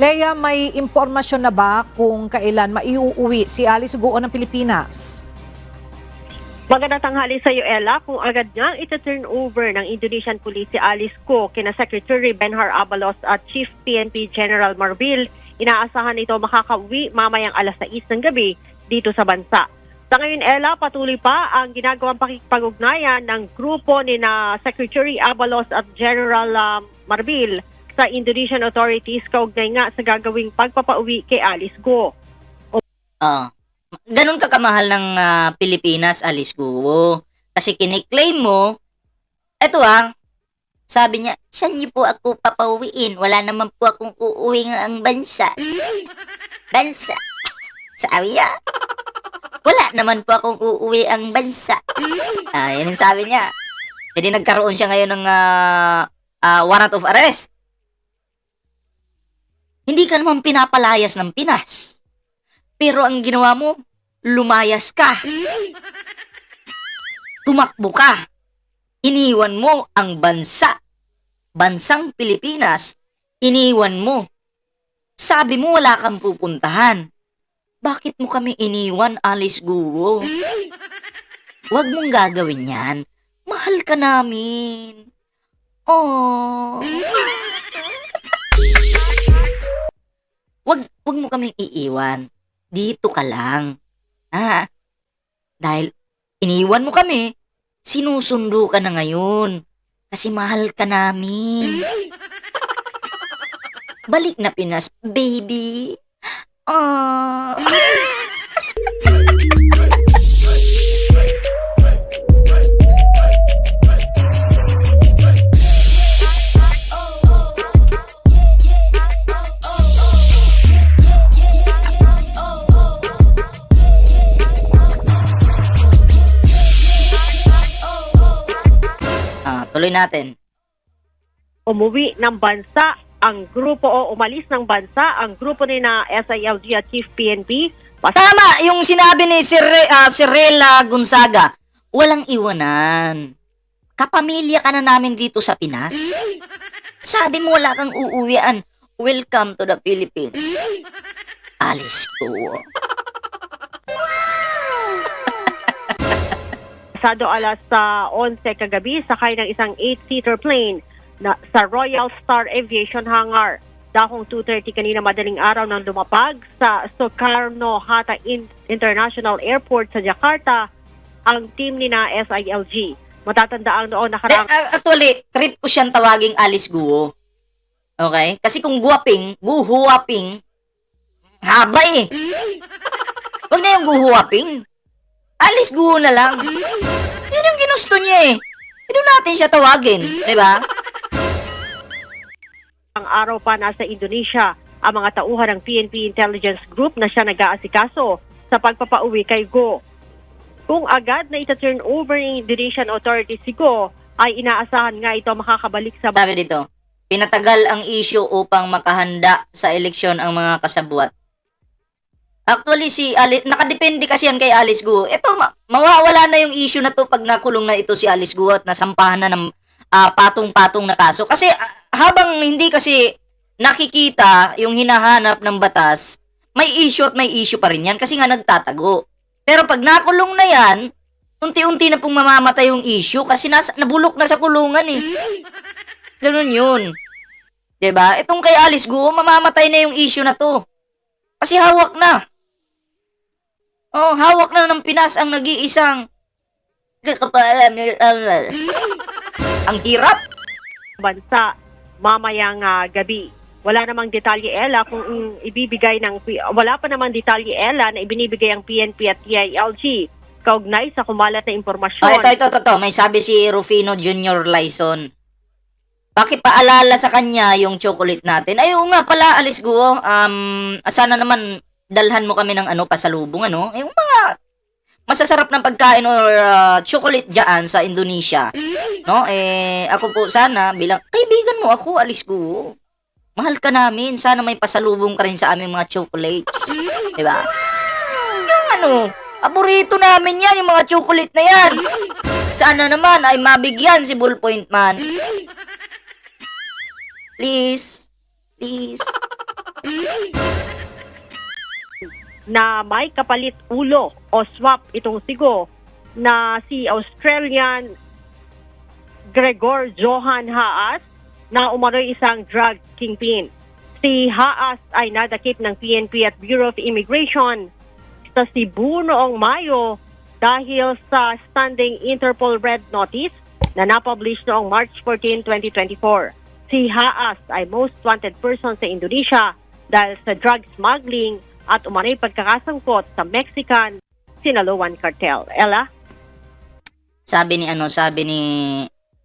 Leia, may impormasyon na ba kung kailan maiuuwi si Alice Guo ng Pilipinas? Magandang tanghali sa iyo, Ella. Kung agad niyang ita-turn over ng Indonesian Police si Alice Go kina Secretary Benhar Abalos at Chief PNP General Marbil, inaasahan nito makakauwi mamayang alas 6 ng gabi dito sa bansa. Sa ngayon, Ella, patuloy pa ang ginagawang pakikipag-ugnayan ng grupo ni na Secretary Abalos at General um, Marbil sa Indonesian authorities kaugnay nga sa gagawing pagpapauwi kay Alice Go. Oh. Ganun ka kamahal ng ah, Pilipinas, Alice Guo. Kasi kiniklaim mo, eto ah, sabi niya, saan niyo po ako papauwiin? Wala naman po akong uuwi ng ang bansa. Bansa. Sabi niya, wala naman po akong uuwi ang bansa. Ah, yun ang sabi niya. Pwede nagkaroon siya ngayon ng ah, ah, warrant of arrest. Hindi ka naman pinapalayas ng Pinas. Pero ang ginawa mo, lumayas ka. Tumakbo ka. Iniwan mo ang bansa. Bansang Pilipinas, iniwan mo. Sabi mo wala kang pupuntahan. Bakit mo kami iniwan, Alice Guo? Huwag mong gagawin yan. Mahal ka namin. Oh. Wag, wag mo kaming iiwan dito ka lang. Ah, dahil iniwan mo kami, sinusundo ka na ngayon. Kasi mahal ka namin. Balik na Pinas, baby. Ah. tuloy natin. umuwi ng bansa ang grupo o umalis ng bansa ang grupo ni na SILG at Chief PNP pas- Tama, yung sinabi ni Sir, ah, Sirela Gonzaga, walang iwanan. Kapamilya ka na namin dito sa Pinas. Sabi mo wala kang uuwian. Welcome to the Philippines. Alis ko. Pasado alas sa 11 kagabi sakay ng isang 8-seater plane na, sa Royal Star Aviation Hangar. Dakong 2.30 kanina madaling araw nang lumapag sa Sukarno Hatta In- International Airport sa Jakarta ang team ni na SILG. Matatanda ang noon De, nakaraang ah, actually, trip ko siyang tawaging Alice Guo. Okay? Kasi kung guwaping, guhuwaping, haba eh. Huwag na yung guhuwaping. Alice Guo na lang. Yun yung ginusto niya eh. Hindi natin siya tawagin. Di ba? ang araw pa nasa Indonesia ang mga tauhan ng PNP Intelligence Group na siya nag-aasikaso sa pagpapauwi kay Go. Kung agad na ita-turn over ng Indonesian authorities si Go, ay inaasahan nga ito makakabalik sa Sabi dito, pinatagal ang issue upang makahanda sa eleksyon ang mga kasabwat. Actually, si Alice, nakadepende kasi yan kay Alice Guo. Ito, ma- mawawala na yung issue na to pag nakulong na ito si Alice Guo at nasampahan na ng ah, patong-patong na kaso. Kasi ah, habang hindi kasi nakikita yung hinahanap ng batas, may issue at may issue pa rin yan kasi nga nagtatago. Pero pag nakulong na yan, unti-unti na pong mamamatay yung issue kasi nasa, nabulok na sa kulungan eh. Ganun yun. ba? Itong kay Alice Guo, mamamatay na yung issue na to. Kasi hawak na. Oh, hawak na ng Pinas ang nag-iisang ang hirap. bansa mamayang ah, gabi. Wala namang detalye Ella kung mm, ibibigay ng wala pa namang detalye Ella na ibinibigay ang PNP at TILG kaugnay sa kumalat na impormasyon. Oh, ito, ito, ito, ito. May sabi si Rufino Junior Lyson. Pakipaalala sa kanya yung chocolate natin. Ay, oo nga pala, Alice Guo. Um, sana naman dalhan mo kami ng ano, pasalubong, ano. Yung mga masasarap ng pagkain or uh, chocolate dyan sa Indonesia. No? Eh, ako po sana bilang kaibigan mo ako, Alice Guo. Mahal ka namin. Sana may pasalubong ka rin sa aming mga chocolates. Di ba? Yung ano, paborito namin yan, yung mga chocolate na yan. Sana naman ay mabigyan si Ballpoint Man. Please. Please. Na may kapalit ulo o swap itong sigo na si Australian Gregor Johan Haas na umano'y isang drug kingpin. Si Haas ay nadakip ng PNP at Bureau of Immigration sa Cebu noong Mayo dahil sa standing Interpol Red Notice na napublish noong March 14, 2024. Si Haas ay most wanted person sa Indonesia dahil sa drug smuggling at umano'y pagkakasangkot sa Mexican Sinaloan Cartel. Ella? Sabi ni ano, sabi ni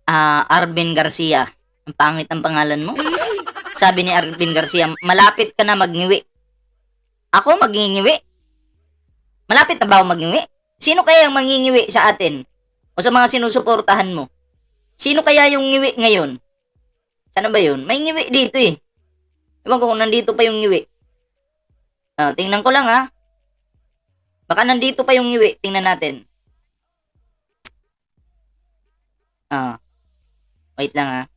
ah, Arvin Garcia. Ang pangit ang pangalan mo. Sabi ni Arvin Garcia, malapit ka na magngiwi. Ako magngingiwi? Malapit na ba ako magngiwi? Sino kaya ang mangingiwi sa atin? O sa mga sinusuportahan mo? Sino kaya yung ngiwi ngayon? Sana ba yun? May ngiwi dito eh. Ewan ko kung nandito pa yung ngiwi. Ah, tingnan ko lang ha. Baka nandito pa yung ngiwi. Tingnan natin. Ah. Wait lang ha.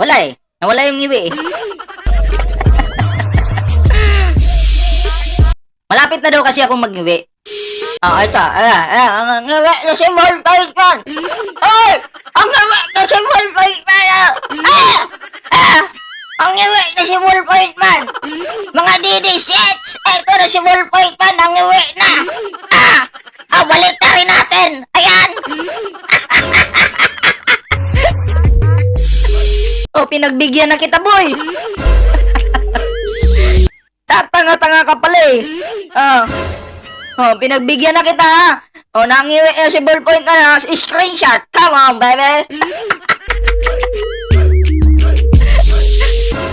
Wala eh. Nawala yung ngiwi eh. Malapit na daw kasi ako magngiwi. Ah, ito. Ayan, ayan. Ang ngiwi na si Volpaikman. Ay! Ang ngiwi na si Volpaikman. Ah! Ah! Ang ngiwi na si Volpaikman. Mga DD6! Ito na si Volpaikman. Ang ngiwi na. Ah! Ah, balik na natin. Ayan! Oh, pinagbigyan na kita, boy. Tatanga-tanga ka pala eh. Oh. Oh, pinagbigyan na kita ha. Oh, nangiwi na si ballpoint na na. Screenshot. Come on, baby.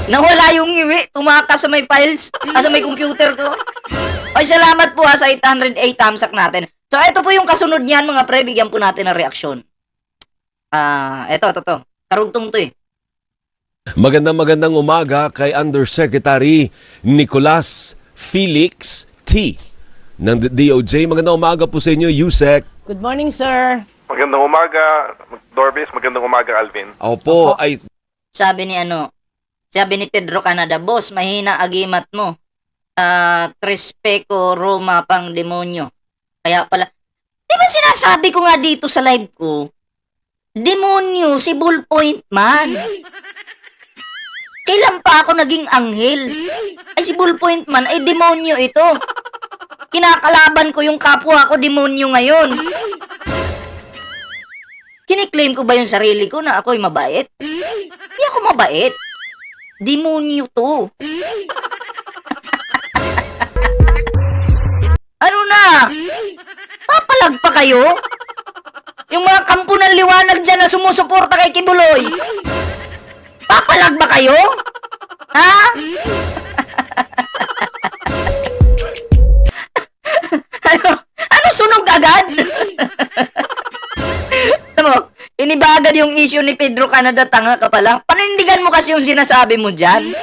Nawala yung ngiwi. Tumakas sa may files. Ah, sa may computer ko. Ay, salamat po ha sa 808 tamsak natin. So, ito po yung kasunod niyan, mga pre. Bigyan po natin ng reaksyon. Ah, ito, ito, to. Karugtong to eh. Magandang magandang umaga kay Undersecretary Nicolas Felix T. ng DOJ. Magandang umaga po sa inyo, Yusek. Good morning, sir. Magandang umaga, Dorbis. Magandang umaga, Alvin. Opo, ay sabi ni ano, sabi ni Pedro Canada, boss, mahina agimat mo. Ah, Trespeco Roma pang demonyo. Kaya pala, di ba sinasabi ko nga dito sa live ko, demonyo si Bullpoint man. Kailan pa ako naging anghel? Ay si Bullpoint man, ay demonyo ito. Kinakalaban ko yung kapwa ko demonyo ngayon. Kiniklaim ko ba yung sarili ko na ako'y mabait? Hindi ako mabait. Demonyo to. ano na? Papalag pa kayo? Yung mga kampo ng liwanag dyan na sumusuporta kay Kibuloy. Papalag ba kayo? Ha? ano? Ano sunog agad? Mo, inibagad yung issue ni Pedro Canada, tanga ka pala. Panindigan mo kasi yung sinasabi mo dyan.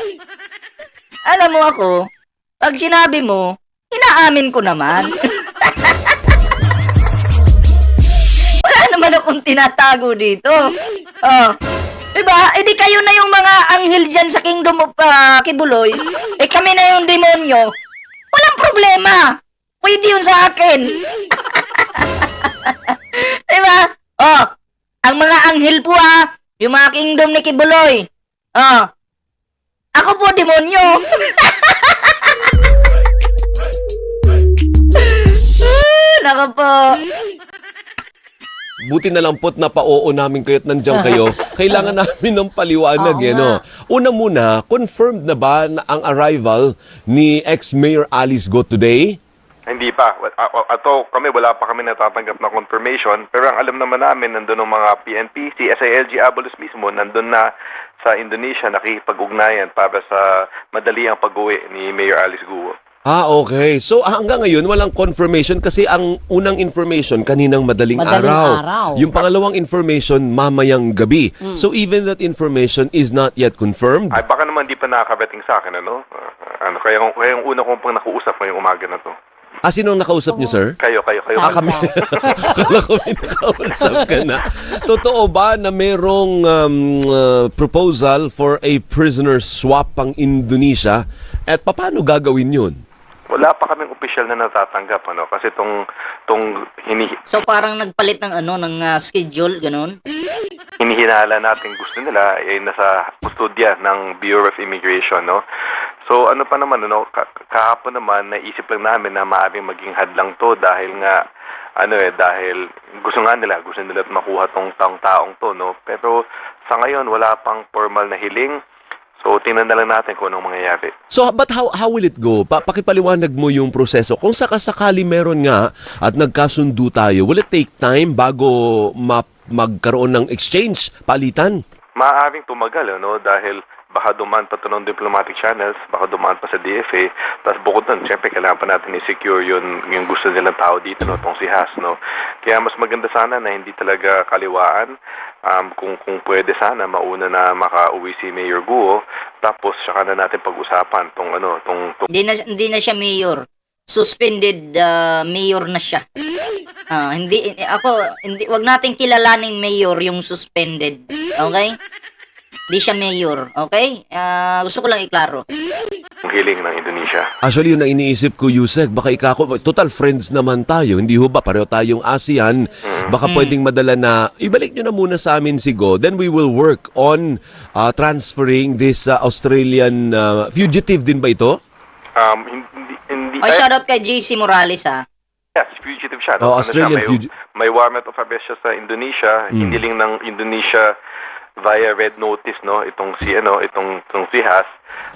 Alam mo ako, pag sinabi mo, inaamin ko naman. Wala naman akong tinatago dito. Oh. Diba? Eh di kayo na yung mga anghel dyan sa Kingdom of ah, Kibuloy. Eh kami na yung demonyo. Walang problema. Pwede yun sa akin. diba? Oh, ang mga anghel po ah, yung mga kingdom ni Kibuloy. Oh, ako po demonyo. Nako po. buti na lang po't napao namin kayo't nandiyan kayo. Kailangan namin ng paliwanag, Oo eh, nga. no? Una muna, confirmed na ba na ang arrival ni ex-Mayor Alice Go today? Hindi pa. Ato, kami, wala pa kami natatanggap na confirmation. Pero ang alam naman namin, nandun ang mga PNP, si SILG Abalos mismo, nandun na sa Indonesia, nakikipag-ugnayan para sa madali ang pag-uwi ni Mayor Alice Guo. Ah, okay. So hanggang ngayon walang confirmation kasi ang unang information kaninang madaling, Madaling araw. araw. Yung pangalawang information mamayang gabi. So even that information is not yet confirmed. Ay, baka naman di pa nakakarating sa akin, ano? Ah, ano kaya, kaya yung una kong pang nakuusap ngayong umaga na to. Ah, sino ang nakausap niyo, sir? Kayo, kayo, kayo. Ah, kami. Akala ko may nakausap ka na. Totoo ba na merong um, uh, proposal for a prisoner swap ang Indonesia? At paano gagawin yun? Wala pa kaming official na natatanggap, ano? Kasi tong, tong hini, So parang nagpalit ng ano ng ah, schedule ganun. hinihinala natin gusto nila ay nasa kustodya ng Bureau of Immigration, no? So ano pa naman, ano, ka- kahapon naman naisip lang namin na maaaring maging hadlang to dahil nga ano eh, dahil gusto nga nila, gusto nila makuha tong taong taong to, no? Pero sa ngayon wala pang formal na hiling. So tingnan na lang natin kung anong mangyayari. So, but how, how will it go? Pa pakipaliwanag mo yung proseso. Kung sakasakali meron nga at nagkasundo tayo, will it take time bago ma magkaroon ng exchange, palitan? maaaring tumagal ano dahil baka dumaan pa to ng diplomatic channels, baka dumaan pa sa DFA, tapos bukod doon, syempre kailangan pa natin i-secure yun, yung gusto nilang tao dito, no, tong si Has, no. Kaya mas maganda sana na hindi talaga kaliwaan, um, kung, kung pwede sana, mauna na makauwi si Mayor Guo, tapos saka na natin pag-usapan tong ano, tong, tong Hindi na hindi na siya mayor. Suspended ah, mayor na siya. Ah, hindi ako hindi wag nating kilalaning mayor yung suspended. Okay? Hindi siya mayor, okay? Ah, gusto ko lang iklaro. hiling ng Indonesia. Actually, yun ang iniisip ko, Yusek. Baka ikako, total friends naman tayo. Hindi ho ba? Pareho tayong ASEAN. Baka pwedeng madala na, ibalik nyo na muna sa amin si Go. Then we will work on uh, transferring this uh, Australian uh, fugitive din ba ito? Um, hindi, hindi, Oy, shoutout kay JC Morales ah. Yes, fugitive siya. Oh, no? Ano siya, Australian may, fugi- may warrant of arrest siya sa Indonesia, Mm. hiniling ng Indonesia via red notice, no? Itong si, ano, itong, itong si Has.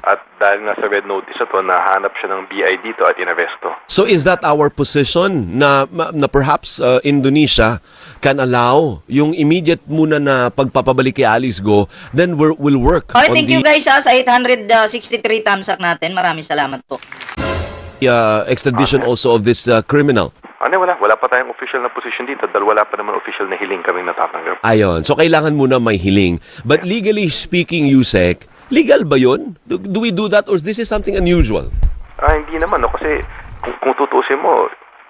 At dahil nga sa red notice na to, nahanap siya ng BI dito at inaresto. So is that our position na, na perhaps uh, Indonesia can allow yung immediate muna na pagpapabalik kay Alice Go, then we're, we'll work on thank the you guys ah, sa 863 thumbs up natin. Maraming salamat po. uh, extradition also of this uh, criminal. Ano, wala. Wala pa tayong official na position dito dahil wala pa naman official na hiling kaming natatanggap. Ayon. So, kailangan muna may hiling. But legally speaking, Yusek, legal ba yun? Do, do we do that or this is something unusual? Ah, hindi naman, no? Kasi kung, kung tutuusin mo,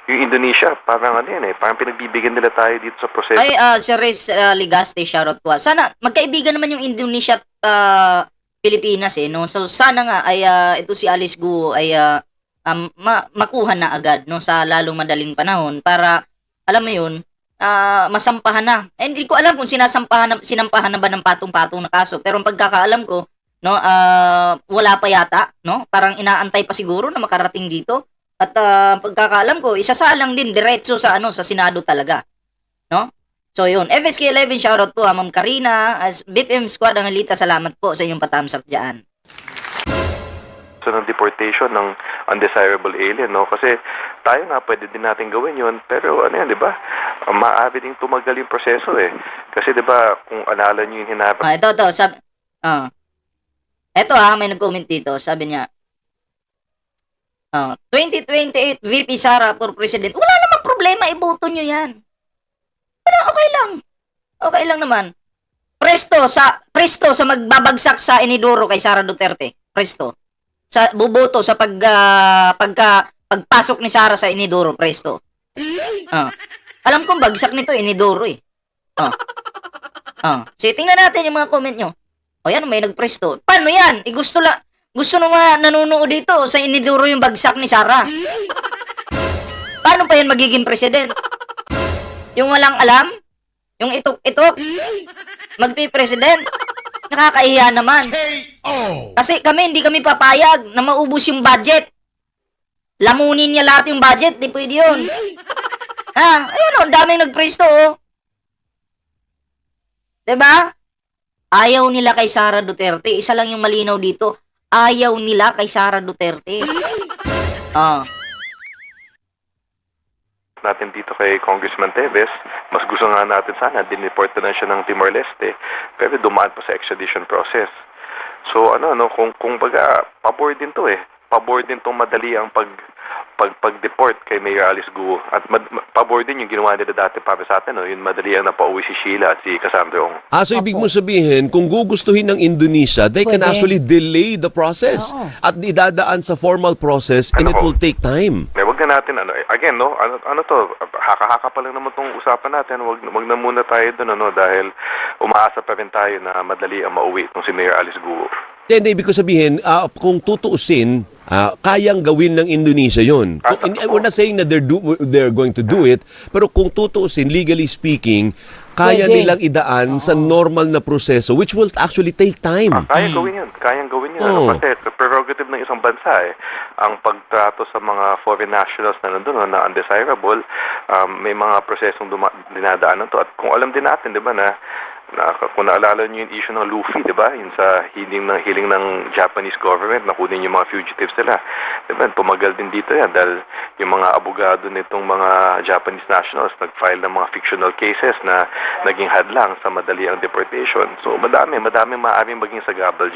yung Indonesia, parang ano yan eh, parang pinagbibigyan nila tayo dito sa proseso. Ay, uh, Sir Riz uh, Ligaste, shoutout po. ah. Sana, magkaibigan naman yung Indonesia at ah, Pilipinas eh, no? So, sana nga ay ah, ito si Alice Guo ay ah, um, ma- makuha na agad, no? Sa lalong madaling panahon para, alam mo yun, ah, masampahan na. Eh, hindi ko alam kung sinasampahan na, sinampahan na ba ng patong-patong na kaso. Pero ang pagkakaalam ko, no, ah, wala pa yata, no? Parang inaantay pa siguro na makarating dito. At ah, pagkakaalam ko, isasalang din diretso sa ano, sa Senado talaga. No? So yun, FSK 11 shoutout po ha, Ma'am Karina, as BPM Squad ang halita, salamat po sa inyong patamsak diyan. So, ng deportation ng undesirable alien, no? Kasi tayo nga, pwede din natin gawin yon pero ano yan, di ba? Uh, maaari ding tumagal yung proseso eh. Kasi di ba, kung alala nyo yung hinabak Ah, ito to, sabi ah. Ito ha, may nag-comment dito, sabi niya. Ah, 2028 VP Sara for President. Wala namang problema, iboto nyo yan. Pero okay lang. Okay lang naman. Presto sa presto sa magbabagsak sa inidoro kay Sara Duterte. Presto. Sa buboto sa pag ah, pagka pagpasok ni Sara sa inidoro, presto. Ah. Alam kong bagsak nito inidoro eh. Ah. Ah, so tingnan natin yung mga comment nyo. O yan, may nagpresto. Paano yan? Eh, gusto la gusto nung mga nanonood dito sa iniduro yung bagsak ni Sara. Paano pa yan magiging president? Yung walang alam? Yung itok-itok? Magpi-president? Nakakahiya naman. Kasi kami, hindi kami papayag na maubos yung budget. Lamunin niya lahat yung budget. Di pwede yun. Ha? Ayun o, ang daming nagpresto oh. 'Di ba? Ayaw nila kay Sara Duterte. Isa lang yung malinaw dito. Ayaw nila kay Sara Duterte. Ah. Natin dito kay Congressman Teves, mas gusto nga natin sana, dineport na lang siya ng Timor-Leste, pero dumaan pa sa extradition process. So ano, no, kung, kung baga, pabor din to eh. Pabor din tong madali ang pag, pag, pag-deport kay Mayor Alice Guo. At mad, ma- pabor din yung ginawa nila dati para sa atin, no, yung madali ang napauwi si Sheila at si Cassandra Ong. Ah, so ibig mo sabihin, kung gugustuhin ng Indonesia, they can Pwede. actually delay the process Oo. at idadaan sa formal process and Ano it ko? will take time. May natin ano eh, again no ano ano to haka-haka pa lang naman tong usapan natin wag wag na muna tayo doon ano dahil umaasa pa rin tayo na madali ang mauwi itong si Mayor Alice Guo. Hindi, ibig ko sabihin, ah, kung tutuusin, ah, kayang gawin ng Indonesia yon. Ah, we're not saying na they're, do, they're going to do it, pero kung tutuusin, legally speaking, kaya Pwede. nilang idaan sa normal na proseso which will actually take time. Ah, kaya gawin yun. Kayang gawin yun. Oo. Ano, kasi prerogative ng isang bansa eh. Ang pagtrato sa mga foreign nationals na nandun, na undesirable, um, may mga prosesong duma- dinadaanan to. At kung alam din natin, di ba, na, na kung naalala niyo yung issue ng Luffy, di ba, yung sa hiling ng, hiling ng Japanese government na kunin yung mga fugitives nila. Di ba, pumagal din dito yan dahil yung mga abogado nitong mga Japanese nationals nag-file ng mga fictional cases na naging hadlang sa madali ang deportation. So madami, madami maaaring maging sagabal.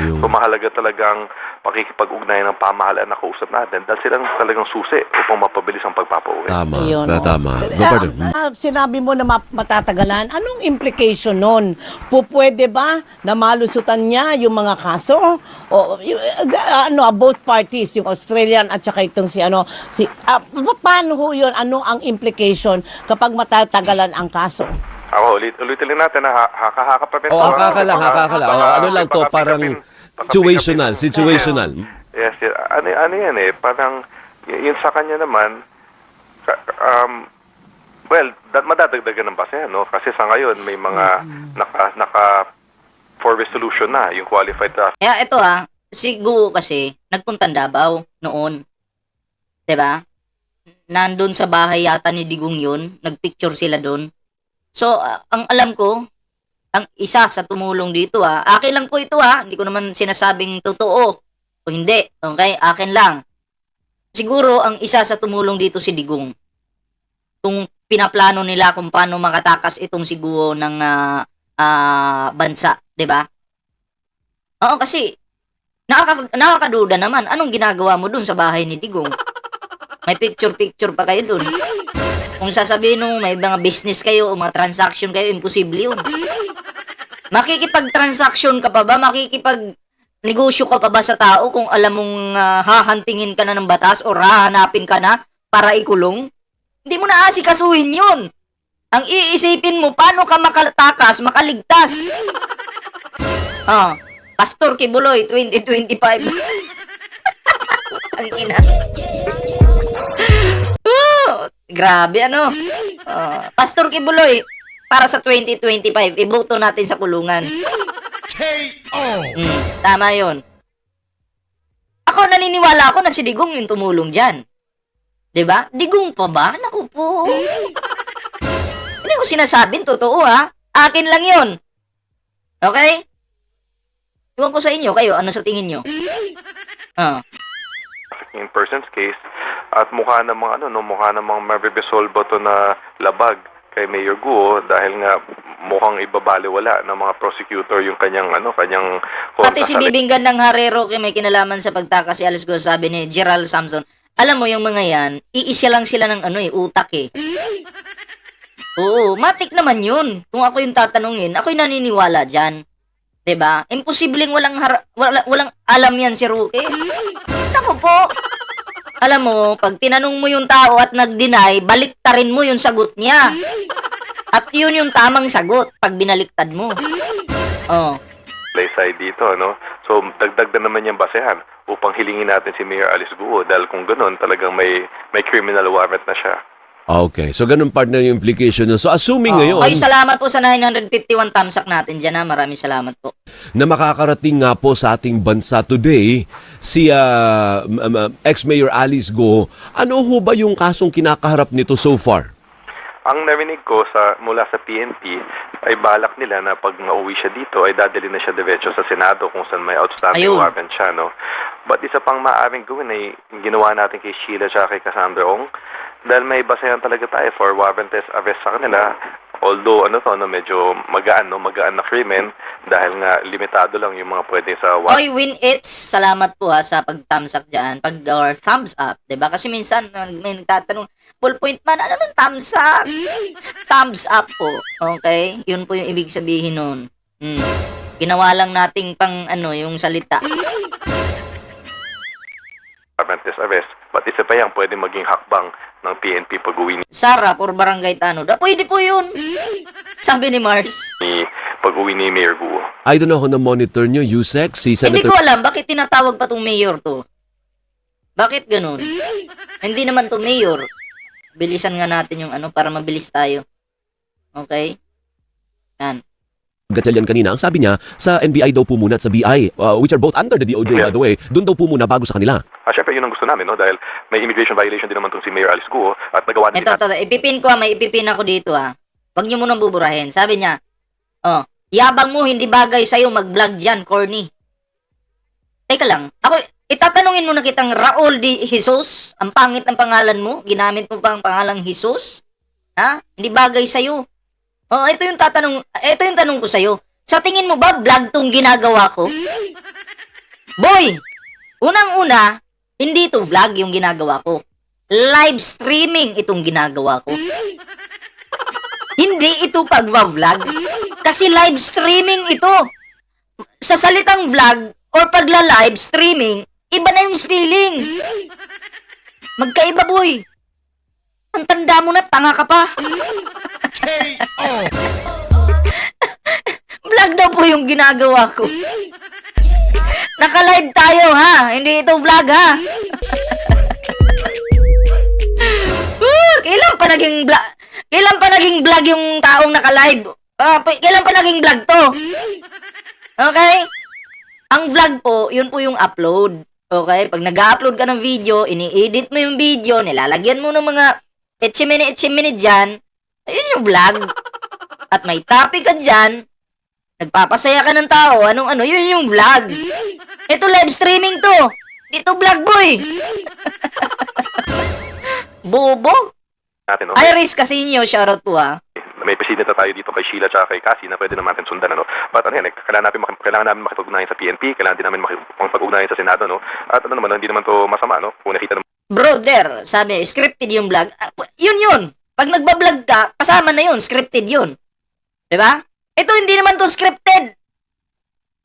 Yung- So mahalaga talagang pakikipag-ugnayan ng pamahalaan na kausap natin dahil silang talagang susi upang mapabilis ang pagpapauwi. Tama, oh. tama. No, pardon. ah, sinabi mo na ma- matatagalan. Anong implication nun? Pupwede ba na malusutan niya yung mga kaso? O, uh, ano, both parties, yung Australian at saka itong si ano, si, ah, pa- paano ho yun? Ano ang implication kapag matatagalan ang kaso? Ako, ulit, ulitin lang natin na ha- haka-haka pa rin. Oh, to, ah. hakaka lang, hakaka lang. baka- Oh, ano lang to, parang situational, situational. Yes, yes. Ano, ano yan eh, parang yun sa kanya naman, um, well, da- madadagdagan ng basehan, no? Kasi sa ngayon, may mga naka, naka for resolution na, yung qualified traffic. Kaya ito ha, si Guo kasi, nagpuntang Davao noon. 'Di ba? Nandun sa bahay yata ni Digong yun, nagpicture sila doon. So, ah, ang alam ko, ang isa sa tumulong dito ha, akin lang po ito ha, hindi ko naman sinasabing totoo o hindi, okay? Akin lang. Siguro, ang isa sa tumulong dito si Digong. Kung pinaplano nila kung paano makatakas itong si Guo ng ah, ah, bansa, 'di ba? Oo, kasi nakaka, nakakaduda naman. Anong ginagawa mo dun sa bahay ni Digong? May picture-picture pa kayo dun. Kung sasabihin nung may mga business kayo o mga transaction kayo, imposible yun. Makikipag-transaction ka pa ba? Makikipag negosyo ka pa ba sa tao kung alam mong ah, hahantingin ka na ng batas o hahanapin ka na para ikulong? Hindi mo na asikasuhin yun. Ang iisipin mo, paano ka makatakas, makaligtas? Ah, Pastor Kibuloy 2025. Ang ina. Oh, grabe ano. Ah, Pastor Kibuloy para sa 2025, iboto natin sa kulungan. Mm, tama 'yon. Ako naniniwala ako na si Digong yung tumulong diyan. 'Di ba? Digong pa ba? Naku po. Hindi ko sinasabing totoo ha. Akin lang 'yon. Okay? Iwan ko sa inyo, kayo, ano sa tingin nyo? Ah, in person's case at mukha namang ano no mukha namang mabibisolve to na labag kay Mayor Guo dahil nga mukhang ibabaliwala ng mga prosecutor yung kanyang ano kanyang pati si Bibinggan ng Harero kay may kinalaman sa pagtakas si Alice Go, sabi ni Gerald Samson, alam mo yung mga yan, iisya lang sila ng ano eh, utak eh. Oo, matik naman yun. Kung ako yung tatanungin, ako'y naniniwala dyan. 'Di ba? Imposibleng walang har- wala, walang alam yan si Ruke. Ako po. Alam mo, pag tinanong mo yung tao at nag-deny, baliktarin mo yung sagot niya. At yun yung tamang sagot pag binaliktad mo. Oh. play side dito, no? So, dagdag na naman yung basehan upang hilingin natin si Mayor Alice Guo dahil kung ganoon, talagang may may criminal warrant na siya. Okay, so ganun partner yung implication nun. So assuming ngayon Ay, salamat po sa 951 tamsak natin dyan ha. Maraming salamat po. na makakarating nga po sa ating bansa today si ah, m- m- ex-mayor Alice Go, ano ho ba yung kasong kinakaharap nito so far? Ang narinig ko sa mula sa PNP ay balak nila na pag mauwi siya dito ay dadali na siya diretso sa Senado kung saan may outstanding Ayun. warrant siya, no? But isa pang maaaring gawin ay ginawa natin kay Sheila at kay Cassandra Ong dahil may basehan talaga tayo for warrantless arrest sa kanila. Although ano to, no, medyo magaan, no, magaan na krimen dahil nga limitado lang yung mga pwede sa warrant. Oy, Win It's, salamat po ha sa pag-thumbs up dyan. Pag, or thumbs up, 'di ba Kasi minsan, may nagtatanong, full point man, ano nung thumbs up? thumbs up po, okay? Yun po yung ibig sabihin nun. Hmm. Ginawa lang nating pang, ano, yung salita. warrantless arrest. But isa pa yan, pwede maging hakbang ng PNP pag-uwi Sara for Barangay Tanod. Ah, pwede po yun. Sabi ni Mars. ni, pag-uwi ni Mayor Guo. I don't know kung na-monitor nyo, Yusek, si Hindi Senator ko alam, bakit tinatawag pa tong mayor to? Bakit ganun? Hindi naman to mayor. Bilisan nga natin yung ano para mabilis tayo. Okay? Yan. Gatchalian kanina, ang sabi niya, sa NBI daw po muna at sa BI, uh, which are both under the DOJ by Yeah. the way, doon daw po muna bago sa kanila. Ah, syempre, yun ang gusto namin, no? Dahil may immigration violation din naman tong si Mayor Alice Guo at nagawa din Ito, ito, ito. ipipin ko, ah, may ipipin ako dito ah. Huwag niyo munang buburahin. Sabi niya, oh, yabang mo, hindi bagay sa'yo mag-vlog dyan, corny. Teka lang, ako, itatanungin mo na kitang Raul Di Jesus, ang pangit ng pangalan mo, ginamit mo pa ang pangalang Jesus, ha? Hindi bagay sa'yo. Oh, ito yung tatanong, ito yung tanong ko sa'yo. Sa tingin mo ba vlog tong ginagawa ko? Boy, unang-una, hindi to vlog yung ginagawa ko live streaming itong ginagawa ko. Hindi ito pagwa-vlog. Kasi live streaming ito. Sa salitang vlog or pagla-live streaming, iba na yung spelling. Magkaiba, boy. Ang tanda mo na, tanga ka pa. vlog daw po yung ginagawa ko. Naka-live tayo, ha? Hindi ito vlog, ha? Uh, kailan pa naging vlog? Kailan pa naging vlog yung taong naka-live? Pa- kailan pa naging vlog to? Okay? Ang vlog po, yun po yung upload. Okay? Pag nag-upload ka ng video, ini-edit mo yung video, nilalagyan mo ng mga etchimini etchimini dyan, ayun yung vlog. At may topic ka dyan, nagpapasaya ka ng tao, anong ano, yun yung vlog. Ito live streaming to. Dito vlog boy. Bobo. Iris Casino, shoutout po ha. President na tayo dito kay Sheila at kay Cassie na pwede naman natin sundan ano. But ano yan, eh, kailangan natin maki- kailangan namin makipag-ugnayan sa PNP, kailangan din namin makipag-ugnayan sa Senado no. At ano naman, hindi naman to masama no. Kung nakita naman Brother, sabi, scripted yung vlog. Ah, yun yun. Pag nagbablog ka, kasama na yun, scripted yun. 'Di ba? Ito hindi naman to scripted.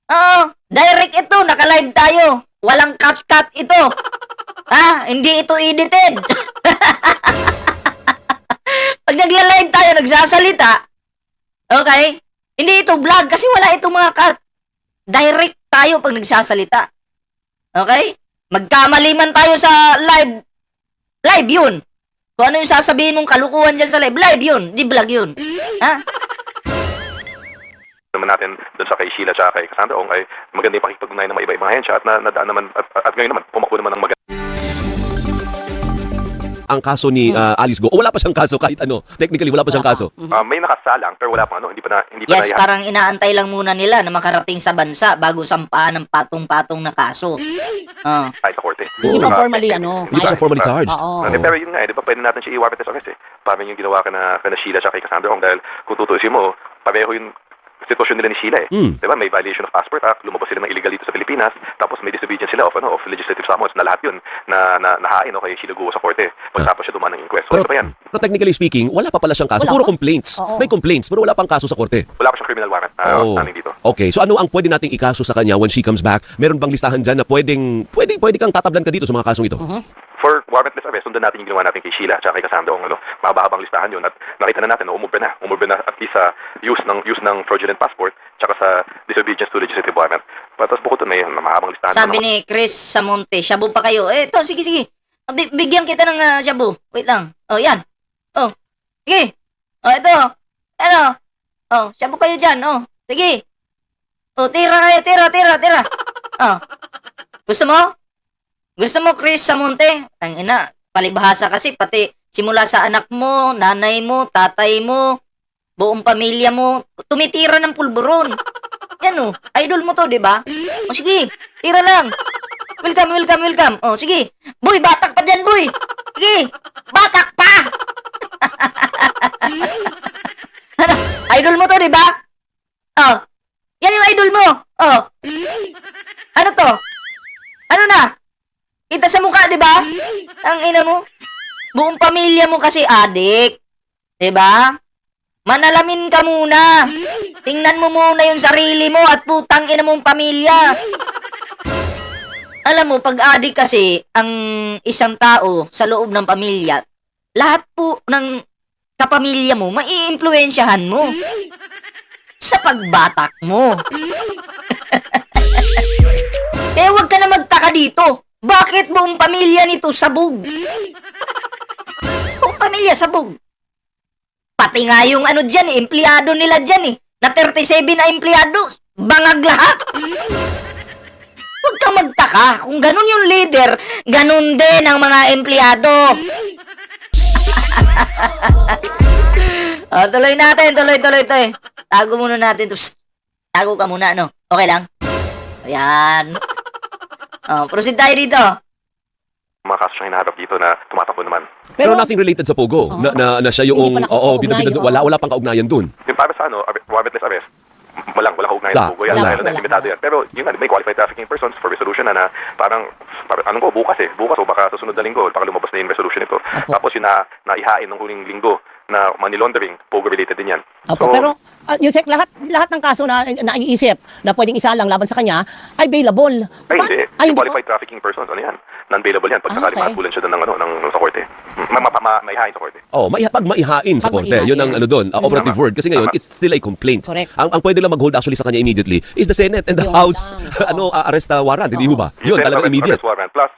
Oo, direct ito, naka-live tayo. Walang cut-cut ito. Ha? Hindi ito edited. Pag nagla-live tayo, nagsasalita, okay? Hindi ito vlog kasi wala itong mga cut. Direct tayo pag nagsasalita. Okay? Magkamali man tayo sa live. Live yun. Kung ano yung sasabihin mong kalukuhan dyan sa live, live yun. Di vlog yun. Ha? naman natin doon sa kay Sheila at kay Cassandra Ong ay maganda yung pakikipag-ugnayan ng mga iba-ibang ahensya at na, nadaan naman at, at ngayon naman pumakbo naman ng maganda Ang kaso ni uh, Alice Go, o wala pa siyang kaso kahit ano. Technically, wala pa siyang kaso. Ah, may nakasalang pero wala pa ano, hindi pa na hindi pa Yes, na parang inaantay lang muna nila na makarating sa bansa bago sampaan ng patong-patong na kaso. Ah. kahit sa korte. Hindi pa formally ano. Hindi pa siya formally charged. Oo. Ah, pero yun nga, eh, di ba pwede natin siya i-warrant as arrest eh. Parang yung ginawa ka na, ka na Sheila at kay Cassandra Ong dahil kung tutusin mo, pareho yung sitwasyon nila ni Sheila eh. Hmm. Di ba? May violation of passport act, lumabas sila ng illegal dito sa Pilipinas, tapos may disobedience sila of ano of legislative summons na lahat yun na, na nahain no, kay Sheila Guo sa korte pagtapos siya dumaan ng inquest. So, Pero, ito pa yan. pero technically speaking, wala pa pala siyang kaso. Wala Puro pa? complaints. Oo. May complaints, pero wala pang kaso sa korte. Wala pa siyang criminal warrant na Oh. namin dito. Okay, so ano ang pwede nating ikaso sa kanya when she comes back? Meron bang listahan dyan na pwedeng, pwedeng, pwede kang tatablan ka dito sa mga kasong ito? For warrantless arrest, sundan natin yung ginawa natin kay Sheila at kay Cassandra ano, mahaba-habang listahan yun at nakita na natin na umubra na, umubra na at least sa use ng use ng fraudulent passport tsaka sa disobedience to legislative warrant. Tapos bukod doon may mahabang listahan. Sabi ni Chris Samonte, shabu pa kayo. Eh, ito, sige, sige. Bi- bigyan kita ng ah, shabu. Wait lang. Oh, yan. Oh, sige. Oh, ito. Ano? Oh, shabu kayo dyan. Oh, sige. Oh, tira kayo, tira, tira, tira. Oh. Gusto mo? Gusto mo, Chris Samonte? Ang ina, palibhasa kasi, pati simula sa anak mo, nanay mo, tatay mo, buong pamilya mo, tumitira ng pulburon. Yan oh, idol mo to, di ba? O sige, tira lang. Welcome, welcome, welcome. O sige. Boy, batak pa dyan, boy. Sige, batak pa. idol mo to, di ba? Oh, yan yung idol mo. Oh. Ano to? Ano na? Kita sa mukha, di ba? Ang ina mo. Buong pamilya mo kasi adik. Di ba? Manalamin ka muna. Tingnan mo muna yung sarili mo at putang ina mong pamilya. Alam mo, pag adik kasi ang isang tao sa loob ng pamilya, lahat po ng kapamilya mo, maiimpluwensyahan mo sa pagbatak mo. Kaya huwag ka na magtaka dito. Bakit buong pamilya nito sabog? Buong pamilya sabog. Pati nga yung ano dyan, eh, empleyado nila dyan eh. Na 37 na empleyado, bangag lahat. Huwag kang magtaka. Kung ganun yung leader, ganun din ang mga empleyado. oh, tuloy natin, tuloy, tuloy, tuloy. Tago muna natin. Tago ka muna, ano? Okay lang? Ayan. Oh, proceed tayo dito. Mga kaso siyang hinaharap dito na tumatakbo naman. Pero, nothing related sa Pogo. Na, na, na siya yung, Hindi oo, nakakaugnayan, bida, bida, oo. wala, wala pang kaugnayan dun. Yung para sa ano, ar- warrantless arrest, m- walang, walang kaugnayan Wala, sa Pugo yan. wala, Dahil wala. limitado yan. Pero yun nga, may qualified trafficking persons for resolution na na parang, parang anong ko, bukas eh. Bukas o baka susunod na linggo, baka lumabas na yung resolution nito. Apo. Tapos yun na, naihain ng huling linggo na money laundering, Pogo related din yan. Opo, pero uh, Yusek, lahat lahat ng kaso na naiisip na pwedeng isa lang laban sa kanya ay bailable. Ay, hindi. Ay, Yung hindi qualified trafficking persons, ano yan? Non-bailable yan. Pag Ah, okay. mahabulan siya doon ng, ano, ng, sa korte. Ma, ma, ma, maihain sa korte. Oh, may, pag maihain sa Pag korte, maihain. yun ang ano doon, uh, operative Tama. word. Kasi ngayon, Tama. it's still a complaint. Correct. Ang, ang pwede lang mag-hold actually sa kanya immediately is the Senate and the Yun House, lang. ano, uh, arrest uh, warrant, hindi ho ba? Yun, talagang immediate. arrest warrant. Plus,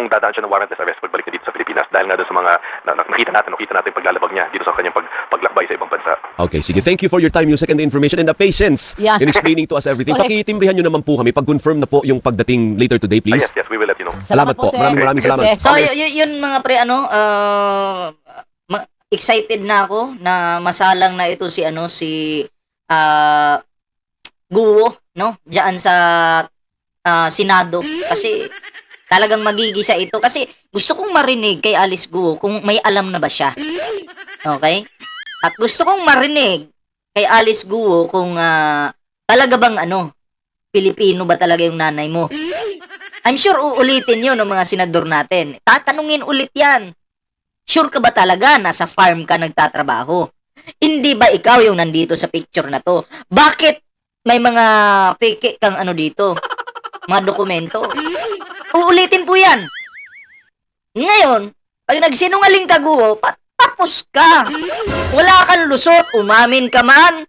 kung dadaan siya ng warrantless arrest pagbalik niya dito sa Pilipinas dahil nga doon sa mga na, na- nakita natin, nakita natin yung paglalabag niya dito sa kanyang pag, paglakbay sa ibang bansa. Okay, sige. Thank you for your time, Yusek, and the information and the patience Yeah. in explaining to us everything. Correct. Pakitimbrihan nyo naman po kami. Pag-confirm na po yung pagdating later today, Ah, please. yes, yes, we will let you know. Salamat po. Sir. Maraming maraming salamat. Sir. So, y- y- yun mga pre, ano, uh, ma- excited na ako na masalang na ito si, ano, si, ah, Guo, no? Diyan sa ah, Senado. Kasi, talagang magigisa ito. Kasi, gusto kong marinig kay Alice Guo kung may alam na ba siya. Okay? At gusto kong marinig kay Alice Guo kung ah, talaga bang, ano, Pilipino ba talaga yung nanay mo? I'm sure uulitin yun ng mga senador natin. Tatanungin ulit yan. Sure ka ba talaga nasa farm ka nagtatrabaho? Hindi ba ikaw yung nandito sa picture na to? Bakit may mga peke kang ano dito? Mga dokumento? Uulitin po yan. Ngayon, pag nagsinungaling ka guho, patapos ka. Wala kang lusot, umamin ka man.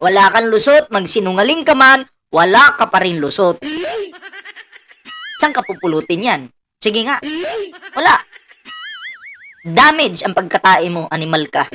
Wala kang lusot, magsinungaling ka man, wala ka pa rin lusot. Saan ka pupulutin yan? Sige nga. Wala. Damage ang pagkatae mo, animal ka.